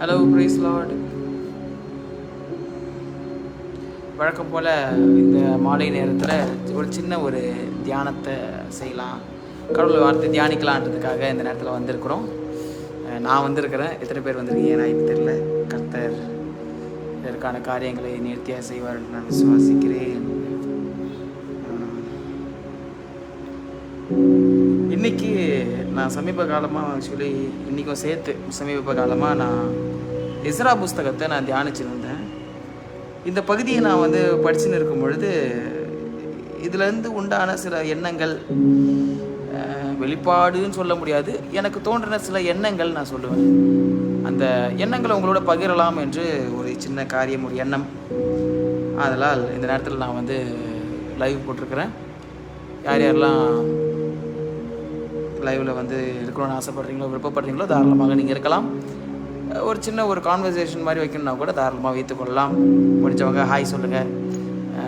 Hello price Lord போல் இந்த மாலை நேரத்தில் ஒரு சின்ன ஒரு தியானத்தை செய்யலாம். கடவுளை வார்த்தை தியானிக்கலான்றதுக்காக இந்த நேரத்தில் வந்திருக்கிறோம். நான் வந்திருக்கிறேன். எத்தனை பேர் வந்திருக்கீங்க? எனக்கு தெரில கர்த்தர் இதற்கான காரியங்களை நேர்த்தியாக செய்வார் என்று நான் விசுவாசிக்கிறேன். இன்னைக்கு நான் சமீப காலமாக ஆக்சுவலி இன்றைக்கும் சேர்த்து சமீப காலமாக நான் இஸ்ரா புஸ்தகத்தை நான் தியானிச்சிருந்தேன். இந்த பகுதியை நான் வந்து படிச்சுன்னு இருக்கும் பொழுது இதுலேருந்து உண்டான சில எண்ணங்கள் வெளிப்பாடுன்னு சொல்ல முடியாது. எனக்கு தோன்றின சில எண்ணங்கள் நான் சொல்லுவேன். அந்த எண்ணங்களை உங்களோட பகிரலாம் என்று ஒரு சின்ன காரியம் ஒரு எண்ணம். அதனால் இந்த நேரத்தில் நான் வந்து லைவ் போட்டிருக்கிறேன். யார் யாரெல்லாம் லைவில் வந்து இருக்கணும்னு ஆசைப்படுறீங்களோ விருப்பப்படுறீங்களோ தாராளமாக நீங்கள் இருக்கலாம். ஒரு சின்ன ஒரு கான்வர்சேஷன் மாதிரி வைக்கணும்னா கூட தாராளமாக வைத்துக்கொள்ளலாம் முடிஞ்சவங்க ஹாய் சொல்லுங்கள்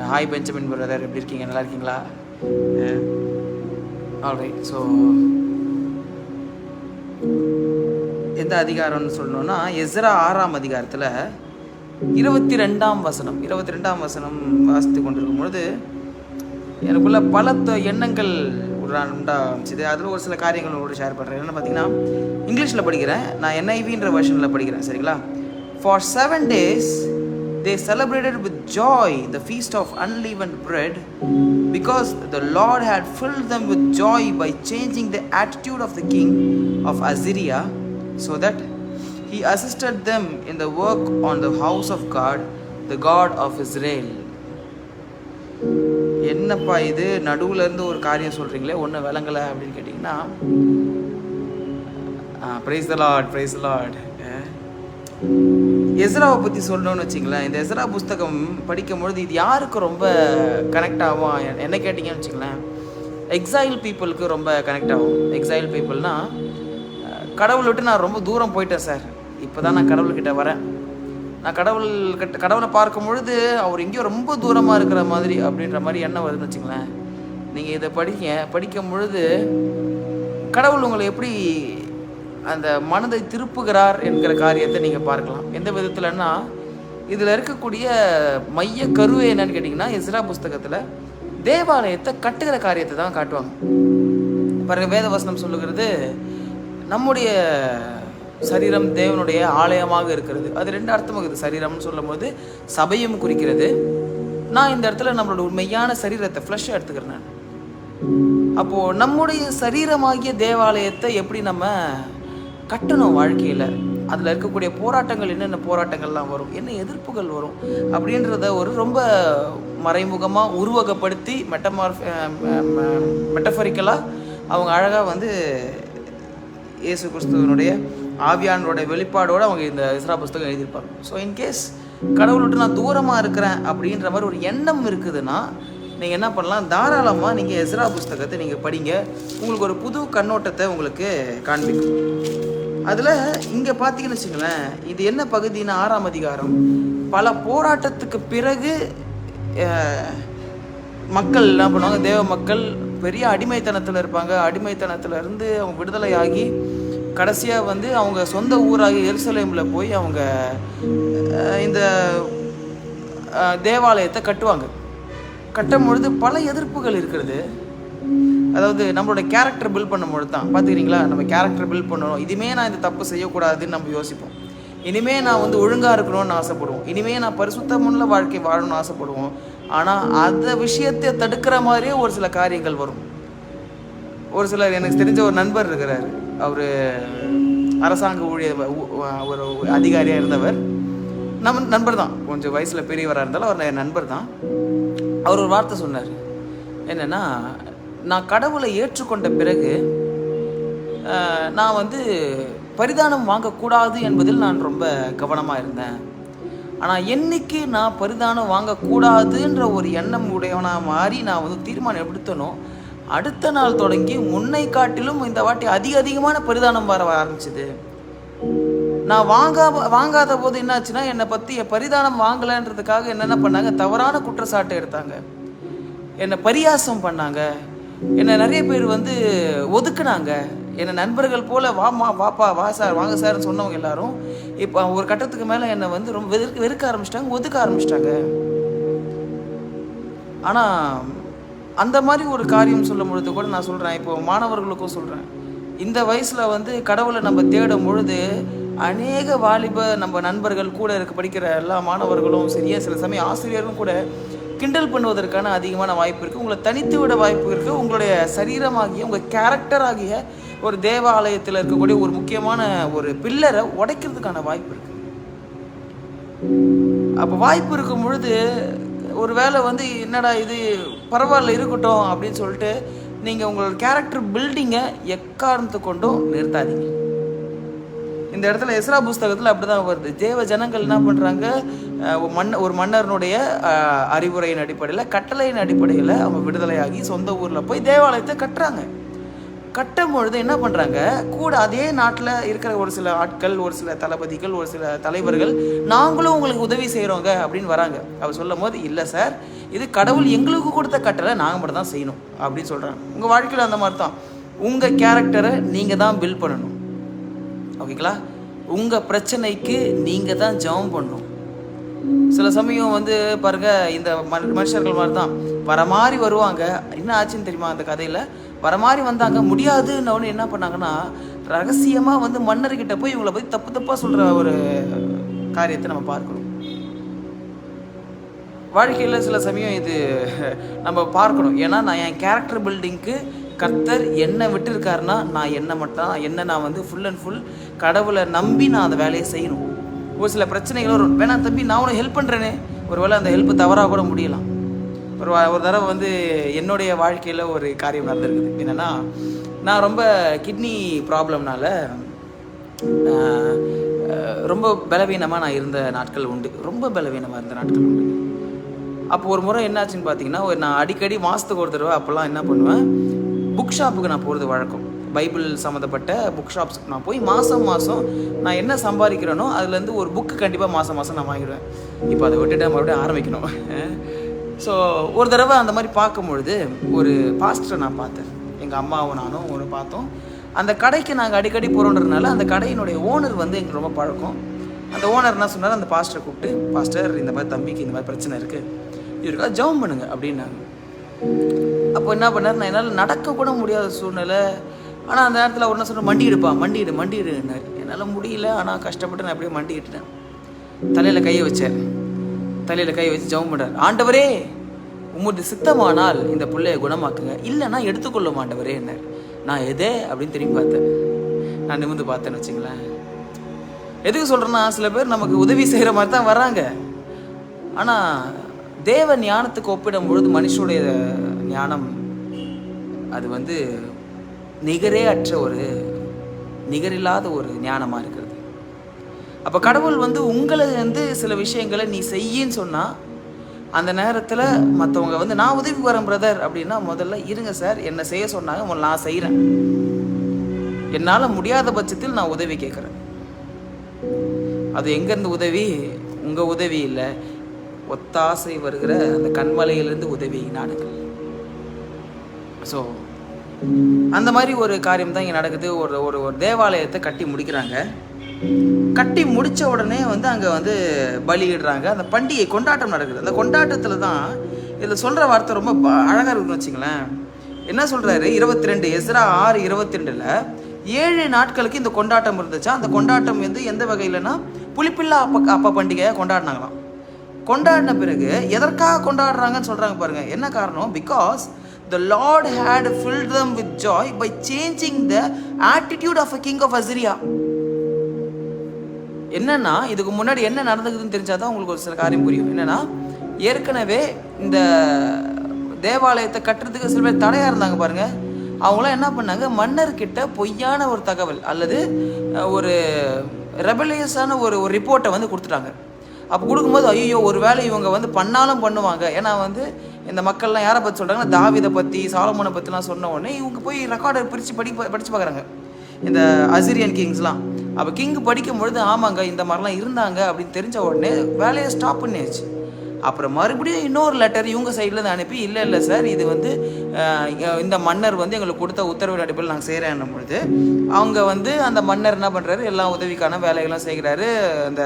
ஹாய் பெஞ்சமின் பிரதர் எப்படி இருக்கீங்க? நல்லா இருக்கீங்களா? ஆல்ரைட் ஸோ எந்த அதிகாரம்னு சொல்லணும்னா எஸ்ரா ஆறாம் அதிகாரத்தில் இருபத்தி ரெண்டாம் வசனம் இருபத்தி ரெண்டாம் வசனம் வாசித்து கொண்டிருக்கும் பொழுது எனக்குள்ள பல எண்ணங்கள் சொல்கிறான்டா இது அதில் ஒரு சில காரியங்கள் உங்களோட ஷேர் பண்ணுறேன் என்ன பார்த்தீங்கன்னா இங்கிலீஷில் படிக்கிறேன் நான் என்ஐவின்ற வெர்ஷனில் படிக்கிறேன் சரிங்களா for seven days they celebrated with joy the feast of unleavened bread because the lord had fill them with joy by changing the attitude of the king of Assyria so that he assisted them in the work on the house of God the God of Israel என்னப்பா இது? நடுவுல இருந்து ஒரு காரியம் சொல்றீங்களே ஒன்றும் விளங்கலை அப்படின்னு கேட்டிங்கன்னா praise the lord praise the lord எஸ்ராவை பற்றி சொல்லணும்னு வச்சிங்களேன் இந்த எஸ்ரா புஸ்தகம் படிக்கும்பொழுது இது யாருக்கு ரொம்ப கனெக்ட் ஆகும்? என்ன கேட்டிங்கன்னு வச்சுங்களேன் எக்ஸைல் பீப்புளுக்கு ரொம்ப கனெக்ட் ஆகும். எக்ஸைல் பீப்புள்னா கடவுள் விட்டு நான் ரொம்ப தூரம் போயிட்டேன் சார் இப்போ தான் நான் கடவுள்கிட்ட வரேன். நான் கடவுள் கட்ட கடவுளை பார்க்கும் பொழுது அவர் எங்கேயோ ரொம்ப தூரமாக இருக்கிற மாதிரி அப்படின்ற மாதிரி எண்ணம் வருதுன்னு வச்சுங்களேன். நீங்கள் இதை படிங்க படிக்கும் பொழுது கடவுள் உங்களை எப்படி அந்த மனதை திருப்புகிறார் என்கிற காரியத்தை நீங்கள் பார்க்கலாம். எந்த விதத்தில்னா இதில் இருக்கக்கூடிய மைய கருவை என்னன்னு கேட்டிங்கன்னா இஸ்ரா புஸ்தகத்தில் தேவாலயத்தை கட்டுகிற காரியத்தை தான் காட்டுவாங்க. பாருங்க வேதவசனம் சொல்லுகிறது நம்முடைய சரீரம் தேவனுடைய ஆலயமாக இருக்கிறது. அது ரெண்டு அர்த்தம் இருக்குது. சரீரம்னு சொல்லும்போது சபையும் குறிக்கிறது. நான் இந்த இடத்துல நம்மளோட உண்மையான சரீரத்தை ஃப்ளஷ் எடுத்துக்கிறேன் நான். அப்போது நம்முடைய சரீரமாகிய தேவாலயத்தை எப்படி நம்ம கட்டணும் வாழ்க்கையில்? அதில் இருக்கக்கூடிய போராட்டங்கள் என்னென்ன போராட்டங்கள்லாம் வரும்? என்ன எதிர்ப்புகள் வரும்? அப்படின்றத ஒரு ரொம்ப மறைமுகமாக உருவகப்படுத்தி மெட்டமார் மெட்டஃபரிக்கலாக அவங்க அழகாக வந்து இயேசு கிறிஸ்துவனுடைய ஆவியானோட வெளிப்பாடோடு அவங்க இந்த இஸ்ரா புஸ்தகம் எழுதியிருப்பாங்க. ஸோ இன்கேஸ் கடவுள் விட்டு நான் தூரமாக இருக்கிறேன் அப்படின்ற மாதிரி ஒரு எண்ணம் இருக்குதுன்னா நீங்கள் என்ன பண்ணலாம்? தாராளமாக நீங்கள் எஸ்ரா புஸ்தகத்தை நீங்கள் படிங்க. உங்களுக்கு ஒரு புது கண்ணோட்டத்தை உங்களுக்கு காண்பிக்கும். அதில் இங்கே பார்த்தீங்கன்னு வச்சுங்களேன் இது என்ன பகுதின்னா ஆறாம் அதிகாரம். பல போராட்டத்துக்கு பிறகு மக்கள் என்ன பண்ணுவாங்க? தேவ மக்கள் பெரிய அடிமைத்தனத்தில் இருப்பாங்க. அடிமைத்தனத்தில் இருந்து அவங்க விடுதலையாகி கடைசியாக வந்து அவங்க சொந்த ஊராகி எருசலேமில் போய் அவங்க இந்த தேவாலயத்தை கட்டுவாங்க. கட்டும் பொழுது பல எதிர்ப்புகள் இருக்கிறது. அதாவது நம்மளோட கேரக்டர் பில்ட் பண்ணும்பொழுது தான். பார்த்துக்கிறீங்களா? நம்ம கேரக்டர் பில்ட் பண்ணணும். இதுமே நான் இந்த தப்பு செய்யக்கூடாதுன்னு நம்ம யோசிப்போம். இனிமே நான் வந்து ஒழுங்காக இருக்கணும்னு ஆசைப்படுவோம். இனிமே நான் பரிசுத்தமுள்ள வாழ்க்கை வாழணும்னு ஆசைப்படுவோம். ஆனால் அந்த விஷயத்தை தடுக்கிற மாதிரியே ஒரு சில காரியங்கள் வரும். ஒரு சிலர் எனக்கு தெரிஞ்ச ஒரு நண்பர் இருக்கிறார். அவர் அரசாங்க ஊழியர் ஒரு அதிகாரியாக இருந்தவர். நம்ம நண்பர் தான். கொஞ்சம் வயசில் பெரியவராக இருந்தாலும் அவர் என் நண்பர் தான். அவர் ஒரு வார்த்தை சொன்னார். என்னென்னா நான் கடவுளை ஏற்றுக்கொண்ட பிறகு நான் வந்து பரிதானம் வாங்கக்கூடாது என்பதில் நான் ரொம்ப கவனமாக இருந்தேன். ஆனால் என்னைக்கு நான் பரிதானம் வாங்கக்கூடாதுன்ற ஒரு எண்ணம் உடையவனாக மாறி நான் வந்து தீர்மானம் எடுத்தனோ அடுத்த நாள் தொடங்கி முன்னை காட்டிலும் இந்த வாட்டி அதிக அதிகமான பரிதானம் வர ஆரம்பிச்சுது. நான் வாங்காம வாங்காத போது என்னாச்சுன்னா என்னை பற்றி பரிதானம் வாங்கலைன்றதுக்காக என்னென்ன பண்ணாங்க? தவறான குற்றச்சாட்டு எடுத்தாங்க. என்னை பரியாசம் பண்ணாங்க. என்னை நிறைய பேர் வந்து ஒதுக்குனாங்க. என்னை நண்பர்கள் போல வாமா வாப்பா வா சார் வாங்க சார்னு சொன்னவங்க எல்லாரும் இப்போ ஒரு கட்டத்துக்கு மேலே என்னை வந்து ரொம்ப வெறுக்க வெறுக்க ஆரம்பிச்சிட்டாங்க ஒதுக்க ஆரம்பிச்சிட்டாங்க. ஆனால் அந்த மாதிரி ஒரு காரியம் சொல்லும் பொழுது கூட நான் சொல்கிறேன் இப்போ மாணவர்களுக்கும் சொல்கிறேன் இந்த வயசில் வந்து கடவுளை நம்ம தேடும் பொழுது அநேக வாலிப நம்ம நண்பர்கள் கூட இருக்க படிக்கிற எல்லா மாணவர்களும் சரியா சில சமயம் ஆசிரியரும் கூட கிண்டல் பண்ணுவதற்கான அதிகமான வாய்ப்பு இருக்குது உங்களை தனித்து விட வாய்ப்பு இருக்குது உங்களுடைய சரீரமாகிய உங்கள் கேரக்டர் ஆகிய ஒரு தேவாலயத்தில் இருக்கக்கூடிய ஒரு முக்கியமான ஒரு பில்லரை உடைக்கிறதுக்கான வாய்ப்பு இருக்குது அப்போ வாய்ப்பு இருக்கும் பொழுது ஒரு வேளை வந்து என்னடா இது பரவாயில்ல இருக்கட்டும் அப்படின்னு சொல்லிட்டு நீங்கள் உங்களோட கேரக்டர் பில்டிங்கை எக்காரணத்து கொண்டும் நிறுத்தாதீங்க. இந்த இடத்துல எஸ்ரா புஸ்தகத்தில் அப்படி தான் வருது. தேவ ஜனங்கள் என்ன பண்ணுறாங்க மண் ஒரு மன்னரனுடைய அறிவுரையின் அடிப்படையில் கட்டளையின் அடிப்படையில் அவங்க விடுதலையாகி சொந்த ஊரில் போய் தேவாலயத்தை கட்டுறாங்க. கட்டும் பொழுது என்ன பண்ணுறாங்க கூட அதே நாட்டில் இருக்கிற ஒரு சில ஆட்கள் ஒரு சில தளபதிகள் ஒரு சில தலைவர்கள் நாங்களும் உங்களுக்கு உதவி செய்கிறோங்க அப்படின்னு வராங்க. அவர் சொல்லும் போது இல்லை சார் இது கடவுள் எங்களுக்கு கொடுத்த கட்டளை நாங்கள் மட்டும் தான் செய்யணும் அப்படின்னு சொல்கிறாங்க உங்கள் வாழ்க்கையில் அந்த மாதிரி தான் உங்கள் கேரக்டரை நீங்கள் தான் பில்ட் பண்ணணும். ஓகேங்களா உங்கள் பிரச்சனைக்கு நீங்கள் தான் ஜெபம் பண்ணணும். சில சமயம் வந்து பாருங்க இந்த மனுஷர்கள் மாதிரி தான் வர மாதிரி வருவாங்க. என்ன ஆச்சுன்னு தெரியுமா அந்த கதையில்? வர மாதிரி வந்தாங்க முடியாதுன்னு உடனே என்ன பண்ணாங்கன்னா ரகசியமாக வந்து மன்னர்கிட்ட போய் இவங்களை போய் தப்பு தப்பாக சொல்கிற ஒரு காரியத்தை நம்ம பார்க்கணும். வாழ்க்கையில் சில சமயம் இது நம்ம பார்க்கணும். ஏன்னா நான் என் கேரக்டர் பில்டிங்க்கு கர்த்தர் என்ன விட்டுருக்காருன்னா நான் என்ன மட்டும் என்ன நான் வந்து ஃபுல் அண்ட் ஃபுல் கடவுளை நம்பி நான் அந்த வேலையை செய்யணும். ஒரு சில பிரச்சனைகள் வரும். வேணா தம்பி நான் உனக்கு ஹெல்ப் பண்ணுறேனே ஒருவேளை அந்த ஹெல்ப் தவறாக கூட முடியலாம். ஒரு ஒரு தடவை வந்து என்னுடைய வாழ்க்கையில் ஒரு காரியம் நடந்திருக்குது. என்னென்னா நான் ரொம்ப கிட்னி ப்ராப்ளம்னால ரொம்ப பலவீனமாக நான் இருந்த நாட்கள் உண்டு. ரொம்ப பலவீனமாக இருந்த நாட்கள் உண்டு. அப்போ ஒரு முறை என்னாச்சுன்னு பார்த்தீங்கன்னா ஒரு நான் அடிக்கடி மாதத்துக்கு ஒரு தடவை அப்போல்லாம் என்ன பண்ணுவேன் புக் ஷாப்புக்கு நான் போகிறது வழக்கம். பைபிள் சம்மந்தப்பட்ட புக் ஷாப்ஸுக்கு நான் போய் மாதம் மாதம் நான் என்ன சம்பாதிக்கிறேனோ அதுலேருந்து ஒரு புக்கு கண்டிப்பாக மாதம் மாதம் நான் வாங்கிடுவேன். இப்போ அதை விட்டுட்டு மறுபடியும் ஆரம்பிக்கணும். ஸோ ஒரு தடவை அந்த மாதிரி பார்க்கும்பொழுது ஒரு பாஸ்டரை நான் பார்த்தேன். எங்கள் அம்மாவும் நானும் ஒரு பார்த்தோம். அந்த கடைக்கு நாங்கள் அடிக்கடி போகிறோன்றதுனால அந்த கடையினுடைய ஓனர் வந்து எங்களுக்கு ரொம்ப பழக்கம். அந்த ஓனர் என்ன சொன்னார்? அந்த பாஸ்டரை கூப்பிட்டு பாஸ்டர் இந்த மாதிரி தம்பிக்கு இந்த மாதிரி பிரச்சனை இருக்குது இவருக்காக ஜெபம் பண்ணுங்க அப்படின்னாங்க. அப்போ என்ன பண்ணார்? நான் என்னால் நடக்க கூட முடியாத சூழ்நிலை. ஆனால் அந்த நேரத்தில் அவர் என்ன சொன்ன மண்டிடுப்பா மண்டிடு மண்டிடுன்னார் என்னால் முடியல. ஆனால் கஷ்டப்பட்டு நான் அப்படியே மண்டிக்கிட்டேன் தலையில் கையை வச்சேன். தலையில் கை வச்சு ஜெபம் பண்ணுறார் ஆண்டவரே உமது சித்தமானால் இந்த பிள்ளைய குணமாக்குங்க. இல்லைன்னா எடுத்துக்கொள்ளும் ஆண்டவரே என்ன நான் எதே அப்படின்னு திரும்பி பார்த்தேன். நான் நிமிர்ந்து பார்த்தேன்னு வச்சுங்களேன். எதுக்கு சொல்கிறேன்னா சில பேர் நமக்கு உதவி செய்கிற மாதிரி தான் வராங்க ஆனால் தேவ ஞானத்துக்கு ஒப்பிடும் பொழுது மனுஷனுடைய ஞானம் அது வந்து நிகரே அற்ற ஒரு நிகரில்லாத ஒரு ஞானமாக இருக்குது அப்போ கடவுள் வந்து உங்களை வந்து சில விஷயங்களை நீ செய்யின்னு சொன்னால் அந்த நேரத்தில் மற்றவங்க வந்து நான் உதவி வரேன் பிரதர் அப்படின்னா முதல்ல இருங்க சார் என்னை செய்ய சொன்னாங்க உங்களை நான் செய்கிறேன் என்னால் முடியாத பட்சத்தில் நான் உதவி கேட்குறேன் அது எங்கேருந்து உதவி? உங்கள் உதவி இல்லை. ஒத்தாசை வருகிற அந்த கண்மலையிலேருந்து உதவி நாடுங்கள் ஸோ அந்த மாதிரி ஒரு காரியம் தான் இங்கே நடக்குது. ஒரு ஒரு ஒரு தேவாலயத்தை கட்டி முடிக்கிறாங்க. கட்டி முடித்த உடனே வந்து அங்கே வந்து பலியிடுறாங்க. அந்த பண்டிகை கொண்டாட்டம் நடக்குது. அந்த கொண்டாட்டத்தில் தான் இதில் சொல்கிற வார்த்தை ரொம்ப ப- இருக்குன்னு வச்சுங்களேன். என்ன சொல்கிறாரு இருபத்தி ரெண்டு எஸ்ரா ஆறு இருபத்தி ரெண்டில் ஏழு நாட்களுக்கு இந்த கொண்டாட்டம் இருந்துச்சா? அந்த கொண்டாட்டம் வந்து எந்த வகையிலனா புளிப்பில்லா அப்ப அப்பா பண்டிகையை கொண்டாடினாங்களாம். கொண்டாடின பிறகு எதற்காக கொண்டாடுறாங்கன்னு சொல்கிறாங்க பாருங்க. என்ன காரணம்? Because the lord had filled them with joy by changing the attitude of a king of Assyria என்னன்னா இதுக்கு முன்னாடி என்ன நடந்ததுன்னு தெரிஞ்சாதான் உங்களுக்கு ஒரு சில காரியம் புரியும். என்னன்னா ஏற்கனவே இந்த தேவாலயத்தை கட்டுறதுக்கு சில பேர் தடையா இருந்தாங்க பாருங்க. அவங்களாம் என்ன பண்ணாங்க மன்னர்கிட்ட பொய்யான ஒரு தகவல் அல்லது ஒரு ரெபலியஸான ஒரு ஒரு ரிப்போர்ட்டை வந்து கொடுத்துட்டாங்க. அப்போ கொடுக்கும்போது ஐயோ ஒரு வேளை இவங்க வந்து பண்ணாலும் பண்ணுவாங்க. ஏன்னா வந்து இந்த மக்கள்லாம் யாரை பற்றி சொல்கிறாங்கன்னா தாவிதை பற்றி சாலமோனை பற்றிலாம் சொன்ன உடனே இவங்க போய் ரெக்கார்டை பிரித்து படி படித்து பார்க்குறாங்க. இந்த அசிரியன் கிங்ஸ்லாம் அப்போ கிங் படிக்கும் பொழுது ஆமாங்க இந்த மாதிரிலாம் இருந்தாங்க அப்படின்னு தெரிஞ்ச உடனே வேலையை ஸ்டாப் பண்ணியாச்சு. அப்புறம் மறுபடியும் இன்னொரு லெட்டர் இவங்க சைட்லேருந்து அனுப்பி இல்லை இல்லை சார் இது வந்து இந்த மன்னர் வந்து எங்களுக்கு கொடுத்த உத்தரவு அடிப்பில் நாங்கள் செய்கிறேன் பொழுது அவங்க வந்து அந்த மன்னர் என்ன பண்ணுறாரு எல்லா உதவிக்கான வேலைகள்லாம் செய்கிறாரு அந்த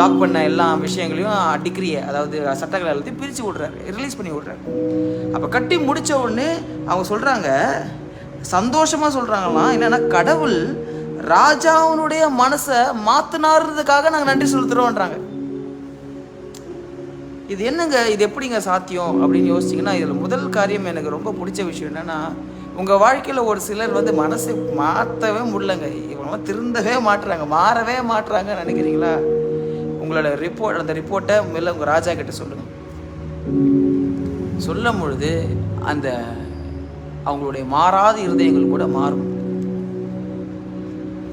லாக் பண்ண எல்லா விஷயங்களையும் டிகிரியை அதாவது சட்டங்களை எல்லாத்தையும் பிரித்து விடுறாரு ரிலீஸ் பண்ணி விடுறாரு. அப்போ கட்டி முடித்த உடனே அவங்க சொல்கிறாங்க சந்தோஷமாக சொல்கிறாங்களாம் என்னென்னா கடவுள் ராஜாவினுடைய மனசை மாற்றினாருறதுக்காக நாங்கள் நன்றி செலுத்துறோன்றாங்க இது என்னங்க இது எப்படிங்க சாத்தியம் அப்படின்னு யோசிச்சிங்கன்னா இதில் முதல் காரியம் எனக்கு ரொம்ப பிடிச்ச விஷயம் என்னென்னா உங்கள் வாழ்க்கையில் ஒரு சிலர் வந்து மனசை மாற்றவே முடியலங்க. இவங்களாம் திருந்தவே மாட்டுறாங்க மாறவே மாட்டுறாங்கன்னு நினைக்கிறீங்களா? உங்களோட ரிப்போர்ட் அந்த ரிப்போர்ட்டை முதல்ல உங்கள் ராஜா கிட்ட சொல்லுங்கள் சொல்லும் பொழுது அந்த அவங்களுடைய மாறாத இருதயங்கள் கூட மாறும்.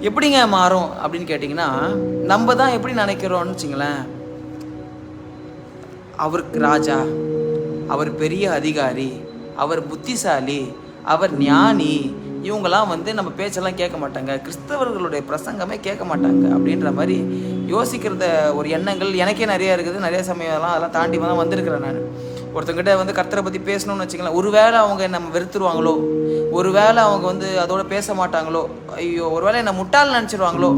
எப்படிங்க மாறும் அப்படின்னு கேட்டிங்கன்னா நம்ம தான் எப்படி நினைக்கிறோம்னு வச்சுங்களேன். அவருக்கு ராஜா அவர் பெரிய அதிகாரி அவர் புத்திசாலி அவர் ஞானி இவங்கெல்லாம் வந்து நம்ம பேச்செல்லாம் கேட்க மாட்டாங்க. கிறிஸ்தவர்களுடைய பிரசங்கமே கேட்க மாட்டாங்க அப்படின்ற மாதிரி யோசிக்கிறத ஒரு எண்ணங்கள் எனக்கே நிறைய இருக்குது. நிறைய சமயம்லாம் அதெல்லாம் தாண்டி தான் வந்திருக்கிறேன் நான். ஒருத்தங்கிட்ட வந்து கர்த்தரை பற்றி பேசணும்னு வச்சுக்கலாம் ஒருவேளை அவங்க நம்ம வெறுத்துருவாங்களோ? ஒருவேளை அவங்க வந்து அதோட பேச மாட்டாங்களோ ஐயோ ஒருவேளை என்ன முட்டாள் நினச்சிருவாங்களோ.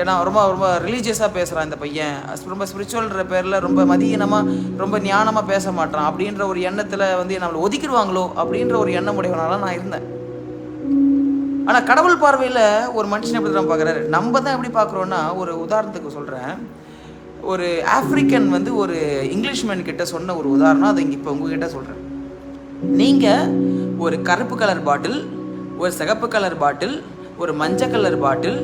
ஏன்னா ரொம்ப ரொம்ப ரிலீஜியஸாக பேசுகிறான் இந்த பையன். ரொம்ப ஸ்பிரிச்சுவல்ன்ற பேரில் ரொம்ப மதியனமாக ரொம்ப ஞானமாக பேச மாட்டான். அப்படின்ற ஒரு எண்ணத்தில் வந்து நம்மளை ஒதுக்கிடுவாங்களோ அப்படின்ற ஒரு எண்ணம் உடையவனால நான் இருந்தேன். ஆனால் கடவுள் பார்வையில் ஒரு மனுஷனை எப்படி தான் பார்க்குறாரு? நம்ம தான் எப்படி பார்க்குறோன்னா ஒரு உதாரணத்துக்கு சொல்கிறேன் ஒரு ஆஃப்ரிக்கன் வந்து ஒரு இங்கிலீஷ்மேன் கிட்ட சொன்ன ஒரு உதாரணம் அதை இங்கே இப்போ உங்ககிட்ட சொல்கிறேன் நீங்கள் ஒரு கருப்பு கலர் பாட்டில் ஒரு சிகப்பு கலர் பாட்டில் ஒரு மஞ்சள் கலர் பாட்டில்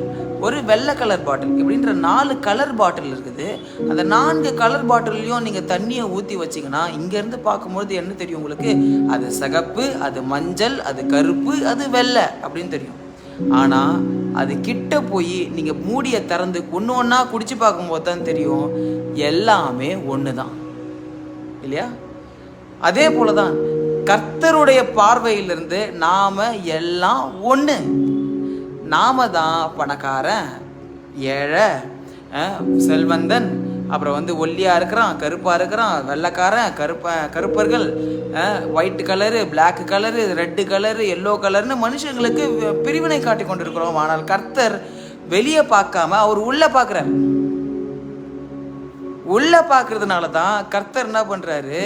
ஒரு வெள்ளை கலர் பாட்டில் இப்படின்ற நாலு கலர் பாட்டில் இருக்குது. அந்த நான்கு கலர் பாட்டில்லையும் நீங்கள் தண்ணியை ஊற்றி வச்சிங்கன்னா இங்கேருந்து பார்க்கும்பொழுது என்ன தெரியும் உங்களுக்கு? அது சிகப்பு அது மஞ்சள் அது கருப்பு அது வெள்ளை அப்படின்னு தெரியும். ஆனால் அது கிட்ட போய் நீங்கள் மூடியை திறந்து ஒன்று ஒன்றா குடிச்சு பார்க்கும்போது தான் தெரியும் எல்லாமே ஒன்று தான் இல்லையா? அதே போல தான் கர்த்தருடைய பார்வையிலிருந்து நாம எல்லாம் ஒன்று நாம தான் பணக்காரன் ஏழை செல்வந்தன் அப்புறம் வந்து ஒல்லியா இருக்கிறான் கருப்பா இருக்கிறான் வெள்ளைக்காரன் கருப்ப கருப்பர்கள் white colour black colour red colour yellow கலர்னு மனுஷங்களுக்கு பிரிவினை காட்டி கொண்டிருக்கிறோம். ஆனால் கர்த்தர் வெளியே பார்க்காம அவர் உள்ள பார்க்குறார். உள்ள பார்க்கறதுனால தான் கர்த்தர் என்ன பண்ணுறாரு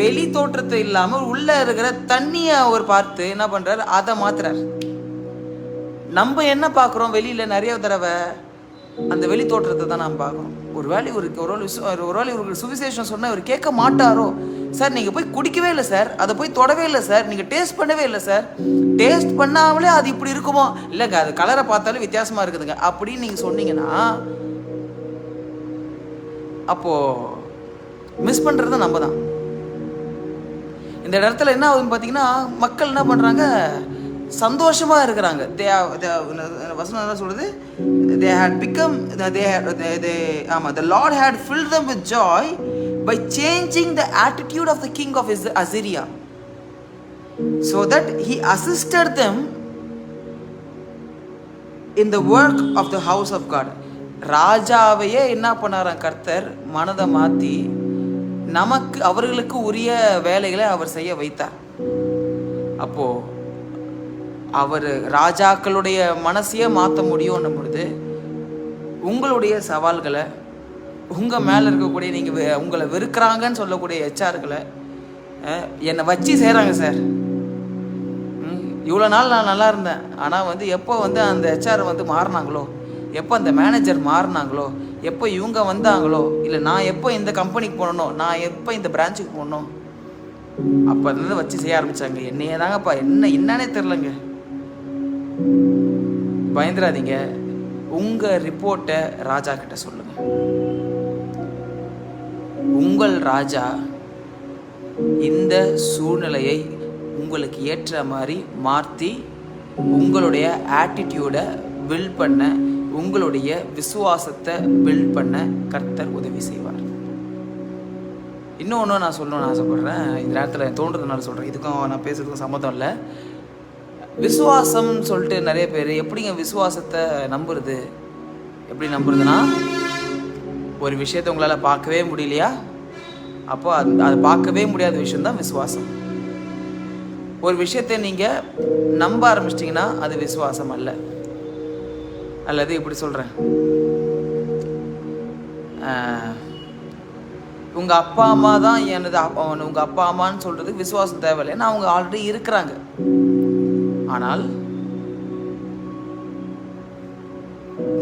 வெளி தோற்றத்தை இல்லாமல் உள்ள இருக்கிற தண்ணியை அவர் பார்த்து என்ன பண்ணுறாரு அதை மாத்துறாரு. நம்ம என்ன பார்க்குறோம்? வெளியில் நிறைய தடவை அந்த வெளி தோற்றத்தை தான் நாம் பார்க்குறோம். ஒரு வேலை இவருக்கு ஒரு வேலை ஒரு வேளை இவருக்கு சுவிசேஷம் சொன்னால் இவர் கேட்க மாட்டாரோ? சார் நீங்கள் போய் குடிக்கவே இல்லை சார். அதை போய் தொடவே இல்லை சார். நீங்கள் டேஸ்ட் பண்ணவே இல்லை சார். டேஸ்ட் பண்ணாமலே அது இப்படி இருக்குமோ? இல்லைங்க அது கலரை பார்த்தாலும் வித்தியாசமாக இருக்குதுங்க. அப்படின்னு நீங்கள் சொன்னீங்கன்னா அப்போது மிஸ் பண்ணுறது நம்ம தான். இந்த இடத்துல என்ன ஆகுதுன்னு பார்த்தீங்கன்னா மக்கள் என்ன பண்ணுறாங்க சந்தோஷமாக இருக்கிறாங்க. தே வசனம் என்ன சொல்கிறது they had become they they the lord had fill them with joy by changing the attitude of the king of is Assyria so that he assisted them in the work of the house of God ராஜாவையே என்ன பண்ணாராம் கர்த்தர்? மனதை மாற்றி நமக்கு அவர்களுக்கு உரிய வேலைகளை அவர் செய்ய வைத்தார். அப்போ அவர் ராஜாக்களுடைய மனசையே மாற்ற முடியும்னும் பொழுது உங்களுடைய சவால்களை உங்கள் மேலே இருக்கக்கூடிய நீங்கள் உங்களை வெறுக்கிறாங்கன்னு சொல்லக்கூடிய ஹெச்ஆர்களை என்னை வச்சு செய்கிறாங்க சார். இவ்வளோ நாள் நான் நல்லா இருந்தேன். ஆனால் வந்து எப்போ வந்து அந்த ஹெச்ஆர் வந்து மாறினாங்களோ எப்போ அந்த மேனேஜர் மாறினாங்களோ எப்போ இவங்க வந்தாங்களோ இல்லை நான் எப்போ இந்த கம்பெனிக்கு போகணும் நான் எப்போ இந்த பிரான்ச்சுக்கு போகணும் அப்போ இருந்து வச்சு செய்ய ஆரம்பிச்சாங்க. என்னையே தாங்கப்பா என்ன என்னன்னே தெரிலங்க. பயந்துடாதீங்க உங்கள் ரிப்போர்ட்டை ராஜா கிட்ட சொல்லுங்க. உங்கள் ராஜா இந்த சூழ்நிலையை உங்களுக்கு ஏற்ற மாதிரி மாற்றி உங்களுடைய ஆட்டிடியூடை பில்ட் பண்ண உங்களுடைய விசுவாசத்தை பில்ட் பண்ண கர்த்தர் உதவி செய்வார். இன்னொன்று நான் சொல்லணும்னு ஆசைப்பட்றேன். இந்த நேரத்தில் தோன்றதுனால சொல்கிறேன் இதுக்கும் நான் பேசுறதுக்கும் சம்மதம் இல்லை. விசுவாசம்னு சொல்லிட்டு நிறைய பேர் எப்படிங்க விசுவாசத்தை நம்புறது? எப்படி நம்புறதுன்னா ஒரு விஷயத்தை உங்களால் பார்க்கவே முடியலையா? அப்போ அது அது பார்க்கவே முடியாத விஷயம்தான் விசுவாசம். ஒரு விஷயத்தை நீங்கள் நம்ப ஆரம்பிச்சிட்டிங்கன்னா அது விசுவாசம் அல்ல. அல்லது இப்படி சொல்கிறேன் உங்கள் அப்பா அம்மா தான் எனது உங்கள் அப்பா அம்மான்னு சொல்கிறதுக்கு விசுவாசம் தேவையில்லை. ஏன்னா அவங்க ஆல்ரெடி இருக்கிறாங்க. ஆனால்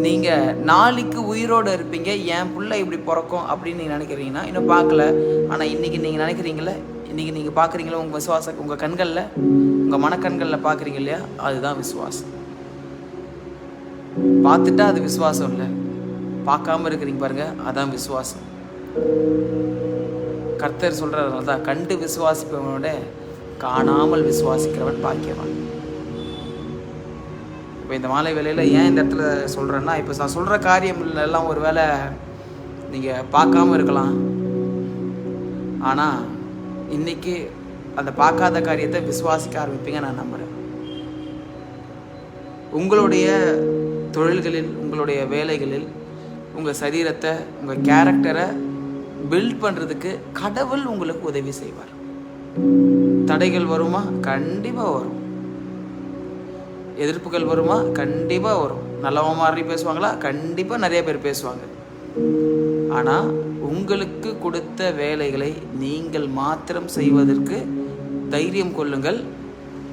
நீங்கள் நாளைக்கு உயிரோடு இருப்பீங்க. என் பிள்ளை இப்படி பிறக்கும் அப்படின்னு நீங்கள் நினைக்கிறீங்கன்னா இன்னும் பார்க்கல. ஆனால் இன்றைக்கி நீங்கள் நினைக்கிறீங்களே இன்றைக்கி நீங்கள் பார்க்குறீங்களா? உங்கள் விசுவாச உங்கள் கண்களில்? உங்கள் மனக்கண்களில் பார்க்குறீங்க இல்லையா? அதுதான் விசுவாசம். பார்த்துட்டா அது விசுவாசம் இல்லை. பார்க்காம இருக்கிறீங்க பாருங்க அதான் விசுவாசம். கர்த்தர் சொல்கிறார் தான் கண்டு விசுவாசிப்பவனோட காணாமல் விசுவாசிக்கிறவன் பாக்கியவன். இப்போ இந்த மாலை வேலையில் ஏன் இந்த இடத்துல சொல்கிறேன்னா இப்போ நான் சொல்கிற காரியம் எல்லாம் ஒரு வேளை நீங்கள் பார்க்காம இருக்கலாம். ஆனால் இன்னைக்கு அந்த பார்க்காத காரியத்தை விசுவாசிக்க ஆரம்பிப்பீங்க நான் நம்புகிறேன் உங்களுடைய தொழில்களில் உங்களுடைய வேலைகளில் உங்கள் சரீரத்தை உங்கள் கேரக்டரை பில்ட் பண்ணுறதுக்கு கடவுள் உங்களுக்கு உதவி செய்வார். தடைகள் வருமா? கண்டிப்பாக வரும். எதிர்ப்புகள் வருமா? கண்டிப்பாக வரும். நல்லவன் மாதிரி பேசுவாங்களா? கண்டிப்பாக நிறைய பேர் பேசுவாங்க. ஆனால் உங்களுக்கு கொடுத்த வேலைகளை நீங்கள் மாத்திரம் செய்வதற்கு தைரியம் கொள்ளுங்கள்.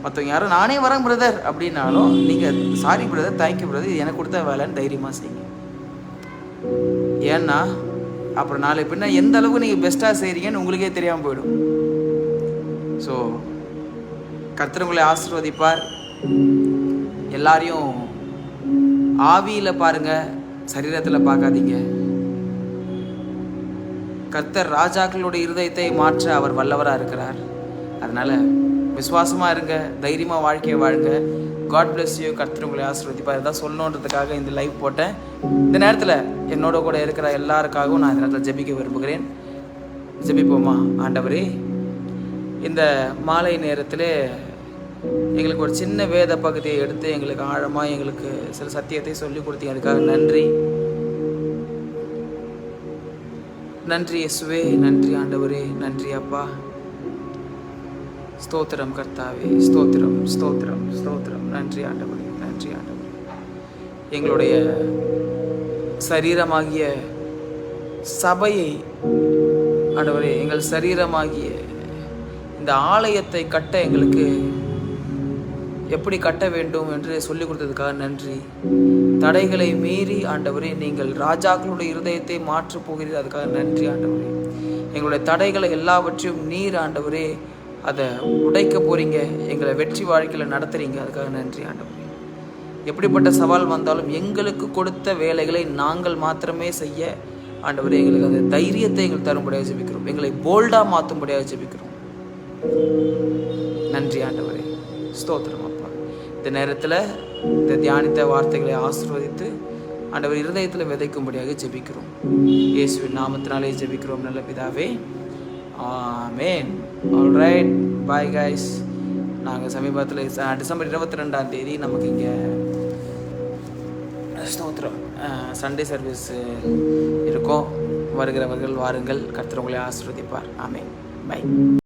மற்றவங்க யாரும் நானே வரேன் பிரதர் அப்படின்னாலும் நீங்கள் சாரி பிரதர் தேங்க்யூ பிரதர் இது எனக்கு கொடுத்த வேலைன்னு தைரியமாக செய்யுங்க ஏன்னா அப்புறம் நாளை பின்ன எந்த அளவுக்கு நீங்கள் பெஸ்ட்டாக செய்கிறீங்கன்னு உங்களுக்கே தெரியாமல் போயிடும். ஸோ கர்த்தர் உங்களை ஆசிர்வதிப்பார். எல்லாரையும் ஆவியில் பாருங்கள் சரீரத்தில் பார்க்காதீங்க. கர்த்தர் ராஜாக்களுடைய இருதயத்தை மாற்ற அவர் வல்லவராக இருக்கிறார். அதனால் விசுவாசமாக இருங்க தைரியமாக வாழ்க்கையை வாழுங்க. காட் பிளஸ் யூ கர்த்தர் உங்களை ஆசீர்வதிப்பார். இதான் சொல்லணுன்றதுக்காக இந்த லைவ் போட்டேன். இந்த நேரத்தில் என்னோட கூட இருக்கிற எல்லாருக்காகவும் நான் இந்த நேரத்தில் ஜெபிக்க விரும்புகிறேன். ஜெபிப்போமா ஆண்டவரே? இந்த மாலை நேரத்தில் எங்களுக்கு ஒரு சின்ன வேத பகுதியை எடுத்து எங்களுக்கு ஆழமாக எங்களுக்கு சில சத்தியத்தை சொல்லி கொடுத்தீங்க. அதுக்காக நன்றி. நன்றி எஸ்வே நன்றி ஆண்டவரே. நன்றி அப்பா. ஸ்தோத்திரம் கர்த்தாவே ஸ்தோத்திரம் ஸ்தோத்திரம் ஸ்தோத்திரம். நன்றி ஆண்டவரே நன்றி ஆண்டவரே. எங்களுடைய சரீரமாகிய சபையை ஆண்டவரே எங்கள் சரீரமாகிய இந்த ஆலயத்தை கட்ட எங்களுக்கு எப்படி கட்ட வேண்டும் என்று சொல்லிக் கொடுத்ததுக்காக நன்றி. தடைகளை மீறி ஆண்டவரே நீங்கள் ராஜாக்களுடைய இருதயத்தை மாற்றப் போகிறீர் அதுக்காக நன்றி ஆண்டவரே. எங்களுடைய தடைகளை எல்லாவற்றையும் நீர் ஆண்டவரே அதை உடைக்க போகிறீங்க எங்களை வெற்றி வாழ்க்கையில் நடத்துகிறீங்க அதுக்காக நன்றி ஆண்டவரே. எப்படிப்பட்ட சவால் வந்தாலும் எங்களுக்கு கொடுத்த வேலைகளை நாங்கள் மாத்திரமே செய்ய ஆண்டவரே எங்களுக்கு அந்த தைரியத்தை எங்களுக்கு தரும்படியாக ஜெபிக்கிறோம். எங்களை போல்டாக மாற்றும்படியாக ஜெபிக்கிறோம். நன்றி ஆண்டவரே. ஸ்தோத்திரம் அப்பா. இந்த நேரத்தில் இந்த தியானித்த வார்த்தைகளை ஆசிர்வதித்து ஆண்டவர் இருதயத்தில் விதைக்கும்படியாக ஜெபிக்கிறோம். இயேசுவின் நாமத்தினாலே ஜெபிக்கிறோம் நல்ல பிதாவே. ஆமேன். ஆல்ரைட் பாய் கைஸ் நாங்கள் சமீபத்தில் டிசம்பர் இருபத்தி ரெண்டாம் தேதி நமக்கு இங்கே ஸ்தோத்திரம் சண்டே சர்வீஸ் இருக்கும். வருகிறவர்கள் வாருங்கள். கர்த்தர் உங்களை ஆசீர்வதிப்பார். பை